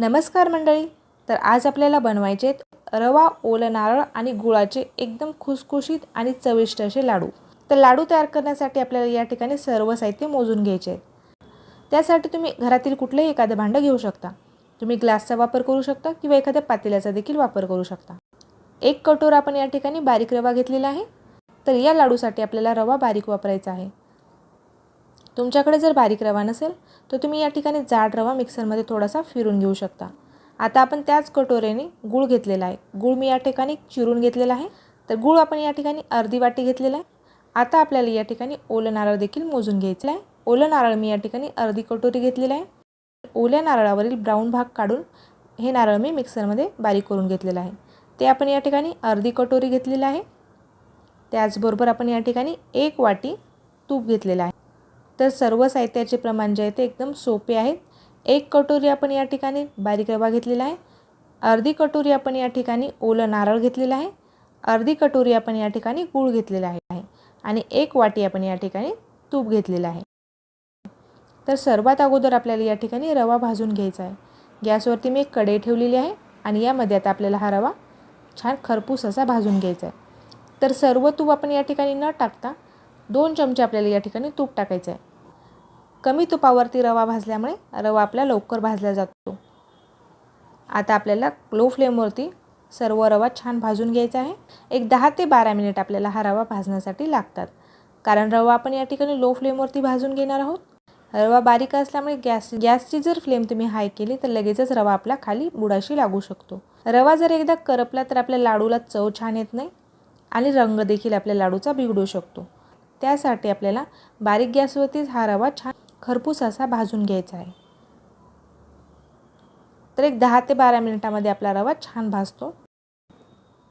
नमस्कार मंडळी. तर आज आपल्याला बनवायचे आहेत रवा ओलं नारळ आणि गुळाचे एकदम खुसखुशीत आणि चविष्ट असे लाडू. तर लाडू तयार करण्यासाठी आपल्याला या ठिकाणी सर्व साहित्य मोजून घ्यायचे आहेत. त्यासाठी तुम्ही घरातील कुठलंही एखादं भांडं घेऊ शकता. तुम्ही ग्लासचा वापर करू शकता किंवा एखाद्या पातेल्याचा देखील वापर करू शकता. एक कटोरा आपण या ठिकाणी बारीक रवा घेतलेला आहे. तर या लाडूसाठी आपल्याला रवा बारीक वापरायचा आहे. तुमच्याकडे जर बारीक रवा नसेल तर तुम्ही या ठिकाणी जाड रवा मिक्सरमध्ये थोडासा फिरून घेऊ शकता. आता आपण त्याच कटोऱ्याने गूळ घेतलेला आहे. गूळ मी या ठिकाणी चिरून घेतलेला आहे. तर गूळ आपण या ठिकाणी अर्धी वाटी घेतलेला आहे. आता आपल्याला या ठिकाणी ओलं नारळ देखील मोजून घ्यायचं आहे ओलं नारळ मी या ठिकाणी अर्धी कटोरी घेतलेलं आहे. ओल्या नारळावरील ब्राऊन भाग काढून हे नारळ मी मिक्सरमध्ये बारीक करून घेतलेलं आहे. ते आपण या ठिकाणी अर्धी कटोरी घेतलेलं आहे. त्याचबरोबर आपण या ठिकाणी एक वाटी तूप घेतलेलं आहे. तर सर्व साहित्याचे प्रमाण जे आहे ते एकदम सोपे आहेत. एक कटोरी आपण या ठिकाणी बारीक रवा घेतलेला आहे. अर्धी कटोरी आपण या ठिकाणी ओलं नारळ घेतलेलं आहे. अर्धी कटोरी आपण या ठिकाणी गूळ घेतलेला आहे आणि एक वाटी आपण या ठिकाणी तूप घेतलेलं आहे. तर सर्वात अगोदर आपल्याला या ठिकाणी रवा भाजून घ्यायचा आहे. गॅसवरती मी एक कढई ठेवलेली आहे आणि यामध्ये आता आपल्याला हा रवा छान खरपूस असा भाजून घ्यायचा आहे. तर सर्व तूप आपण या ठिकाणी न टाकता दोन चमचे आपल्याला या ठिकाणी तूप टाकायचं आहे. कमी तुपावरती रवा भाजल्यामुळे रवा आपला लवकर भाजला जातो. आता आपल्याला लो फ्लेमवरती सर्व रवा छान भाजून घ्यायचा आहे. एक दहा ते बारा मिनिट आपल्याला हा रवा भाजण्यासाठी लागतात. कारण रवा आपण या ठिकाणी लो फ्लेमवरती भाजून घेणार आहोत. रवा बारीक असल्यामुळे गॅस गॅसची जर फ्लेम तुम्ही हाय केली तर लगेचच रवा आपला खाली बुडाशी लागू शकतो. रवा जर एकदा करपला तर आपल्या लाडूला चव छान येत नाही आणि रंग देखील आपल्या लाडूचा बिघडू शकतो. त्यासाठी आपल्याला बारीक गॅसवरतीच हा रवा छान खरपूस असा भाजून घ्यायचा आहे. तर एक दहा ते बारा मिनिटामध्ये आपला रवा छान भाजतो.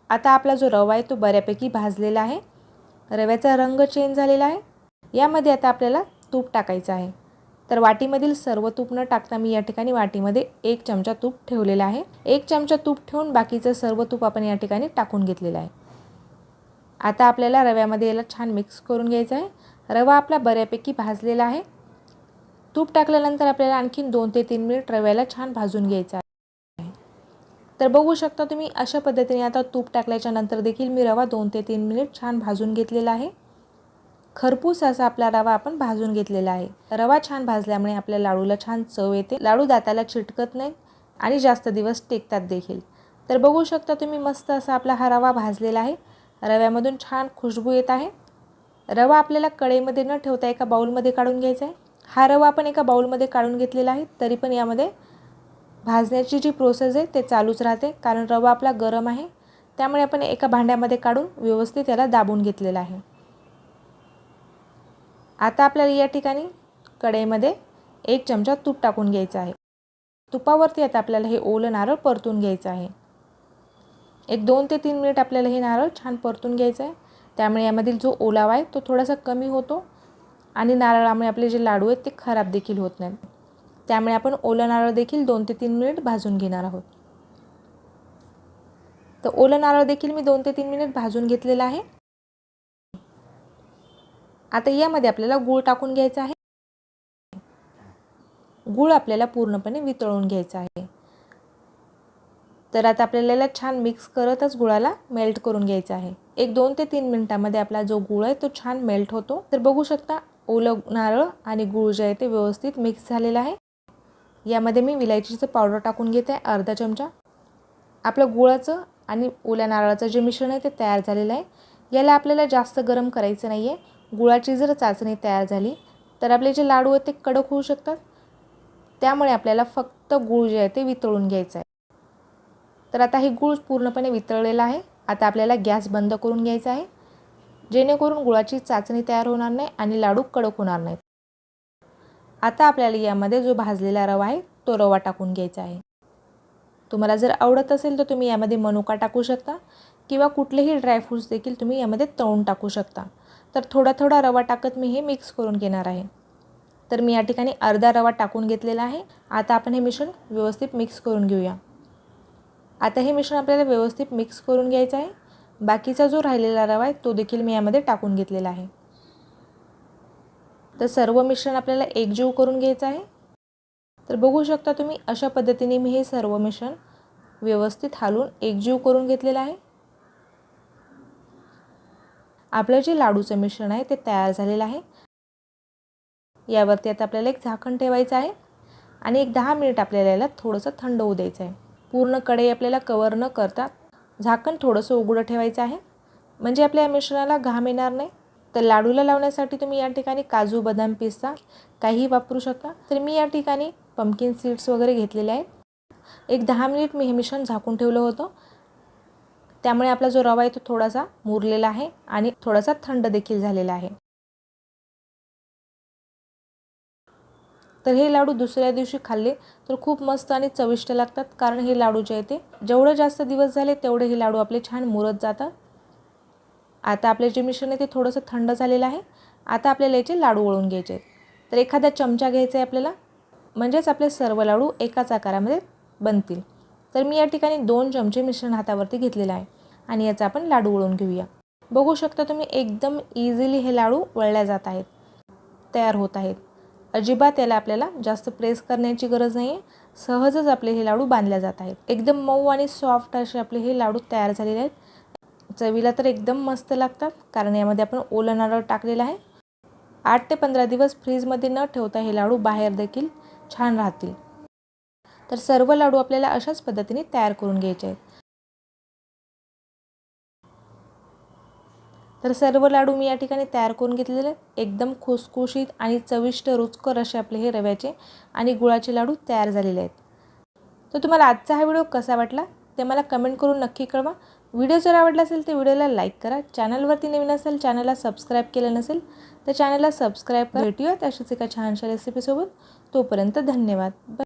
आता आपला जो रवा आहे तो बऱ्यापैकी भाजलेला आहे. रव्याचा रंग चेंज झालेला आहे. यामध्ये आता आपल्याला तूप टाकायचं आहे. तर वाटीमधील सर्व तूप न टाकता मी या ठिकाणी वाटीमध्ये एक चमचा तूप ठेवलेला आहे. एक चमचा तूप ठेवून बाकीचं सर्व तूप आपण या ठिकाणी टाकून घेतलेलं आहे. आता आपल्याला रव्यामध्ये याला छान मिक्स करून घ्यायचं आहे. रवा आपला बऱ्यापैकी भाजलेला आहे. तूप टाकल्यानंतर आपल्याला आणखीन दोन ते तीन मिनिट रव्याला छान भाजून घ्यायचा आहे. तर बघू शकता तुम्ही अशा पद्धतीने आता तूप टाकल्याच्या नंतर देखील मी रवा दोन ते तीन मिनिट छान भाजून घेतलेला आहे. खरपूस असा आपला रवा आपण भाजून घेतलेला आहे. रवा छान भाजल्यामुळे आपल्या लाडूला छान चव येते. लाडू दाताला चिटकत नाही आणि जास्त दिवस टेकतात देखील. तर बघू शकता तुम्ही मस्त असा आपला हा रवा भाजलेला आहे. रव्यामधून छान खुशबू येत आहे. रवा आपल्याला कढईमध्ये न ठेवता एका बाऊलमध्ये काढून घ्यायचा आहे. हा रवा आपण एका बाऊलमध्ये काढून घेतलेला आहे तरी पण यामध्ये भाजण्याची जी प्रोसेस आहे ते चालूच राहते. कारण रवा आपला गरम आहे त्यामुळे आपण एका भांड्यामध्ये काढून व्यवस्थित याला दाबून घेतलेला आहे. आता आपल्याला या ठिकाणी कढईमध्ये एक चमचा तूप टाकून घ्यायचं आहे. तुपावरती आता आपल्याला हे ओलं नारळ परतून घ्यायचं आहे. एक दोन ते तीन मिनिट आपल्याला हे नारळ छान परतून घ्यायचं आहे. त्यामुळे यामधील जो ओलावा आहे तो थोडासा कमी होतो. आणि नारळामुळे आपले जे लाडू आहेत ते खराब देखील होत नाहीत. त्यामुळे आपण ओलं नारळ देखील दोन ते तीन मिनिट भाजून घेणार आहोत. तर ओलं नारळ देखील मी दोन ते तीन मिनिट भाजून घेतलेलं आहे. आता यामध्ये आपल्याला गूळ टाकून घ्यायचा आहे. गूळ आपल्याला पूर्णपणे वितळून घ्यायचा आहे. तर आता आपल्याला छान मिक्स करतच गुळाला मेल्ट करून घ्यायचा आहे. एक दोन ते तीन मिनटामध्ये आपला जो गुळ आहे तो छान मेल्ट होतो. तर बघू शकता ओलं नारळ आणि गूळ जे आहे ते व्यवस्थित मिक्स झालेलं आहे. यामध्ये मी विलायचीचं पावडर टाकून घेते आहे अर्धा चमचा. आपलं गुळाचं आणि ओल्या नारळाचं जे मिश्रण आहे ते तयार झालेलं आहे. याला आपल्याला जास्त गरम करायचं नाही आहे गुळाची जर चाचणी तयार झाली तर आपले जे लाडू आहेत ते कडक होऊ शकतात. त्यामुळे आपल्याला फक्त गूळ जे आहे ते वितळून घ्यायचं आहे. तर आता हे गूळ पूर्णपणे वितळलेला आहे. आता आपल्याला गॅस बंद करून घ्यायचा आहे. जेणेकरून गुळाची चाचणी तयार होणार नाही आणि लाडू कडक होणार नाहीत. आता आपल्याला यामध्ये जो भाजलेला रवा आहे तो रवा टाकून घ्यायचा आहे. तुम्हाला जर आवडत असेल तर तुम्ही यामध्ये मनुका टाकू शकता किंवा कुठलेही ड्रायफ्रूट्स देखील तुम्ही यामध्ये तळून टाकू शकता. तर थोडा थोडा रवा टाकत मी हे मिक्स करून घेणार आहे. तर मी या ठिकाणी अर्धा रवा टाकून घेतलेला आहे. आता आपण हे मिश्रण व्यवस्थित मिक्स करून घेऊया. आता हे मिश्रण आपल्याला व्यवस्थित मिक्स करून घ्यायचं आहे. बाकीचा जो राहिलेला रवा आहे तो देखील मी यामध्ये टाकून घेतलेला आहे. तर सर्व मिश्रण आपल्याला एकजीव करून घ्यायचं आहे. तर बघू शकता तुम्ही अशा पद्धतीने मी हे सर्व मिश्रण व्यवस्थित हालून एकजीव करून घेतलेलं आहे. आपलं जे लाडूचं मिश्रण आहे ते तयार झालेलं आहे. यावरती आता आपल्याला एक झाकण ठेवायचं आहे आणि एक दहा मिनिट आपल्याला याला थोडंसं थंड होऊ द्यायचं आहे. पूर्ण कढई आपल्याला कवर न करता झाकण थोडंसं उघडं ठेवायचं आहे. म्हणजे आपल्या या मिश्रणाला घाम येणार नाही. तर लाडूला लावण्यासाठी तुम्ही या ठिकाणी काजू बदाम पिस्ता काहीही वापरू शकता. तर मी या ठिकाणी पंपकिन सीड्स वगैरे घेतलेले आहेत. एक दहा मिनिट मी हे मिश्रण झाकून ठेवलं होतं. त्यामुळे आपला जो रवा आहे तो थोडासा मुरलेला आहे आणि थोडासा थंड देखील झालेला आहे. तर हे लाडू दुसऱ्या दिवशी खाल्ले तर खूप मस्त आणि चविष्ट लागतात कारण हे लाडू जे आहे ते जेवढं जास्त दिवस झाले तेवढे हे लाडू आपले छान मुरत जातात. आता आपले जे मिश्रण आहे ते थोडंसं थंड झालेलं आहे. आता आपल्याला याचे लाडू वळून घ्यायचे आहेत. तर एखादा चमचा घ्यायचा आहे आपल्याला म्हणजेच आपले सर्व लाडू एकाच आकारामध्ये बनतील. तर मी या ठिकाणी दोन चमचे मिश्रण हातावरती घेतलेलं आहे आणि याचा आपण लाडू वळून घेऊया. बघू शकता तुम्ही एकदम इझिली हे लाडू वळल्या जात आहेत तयार होत आहेत. अजिबात याला आपल्याला जास्त प्रेस करण्याची गरज नाही आहे सहजच आपले हे लाडू बांधले जात आहेत. एकदम मऊ आणि सॉफ्ट असे आपले हे लाडू तयार झालेले आहेत. चवीला तर एकदम मस्त लागतात कारण यामध्ये आपण ओलं नारळ टाकलेलं आहे. आठ ते पंधरा दिवस फ्रीजमध्ये न ठेवता हे लाडू बाहेर देखील छान राहतील. तर सर्व लाडू आपल्याला अशाच पद्धतीने तयार करून घ्यायचे आहेत. तर सर्व लाडू मी या ठिकाणी तयार करून घेतलेले. एकदम खुसखुशीत आणि चविष्ट रुचकर असे आपले हे रव्याचे आणि गुळाचे लाडू तयार झालेले आहेत. तर तुम्हाला आजचा हा व्हिडिओ कसा वाटला ते मला कमेंट करून नक्की कळवा. व्हिडिओ जर आवडला असेल तर व्हिडिओला लाईक करा. चॅनलवरती नवीन असेल चॅनलला सबस्क्राईब केलं नसेल तर चॅनलला सबस्क्राईब करा. भेटूयात अशाच एका छानशा रेसिपीसोबत. तोपर्यंत धन्यवाद.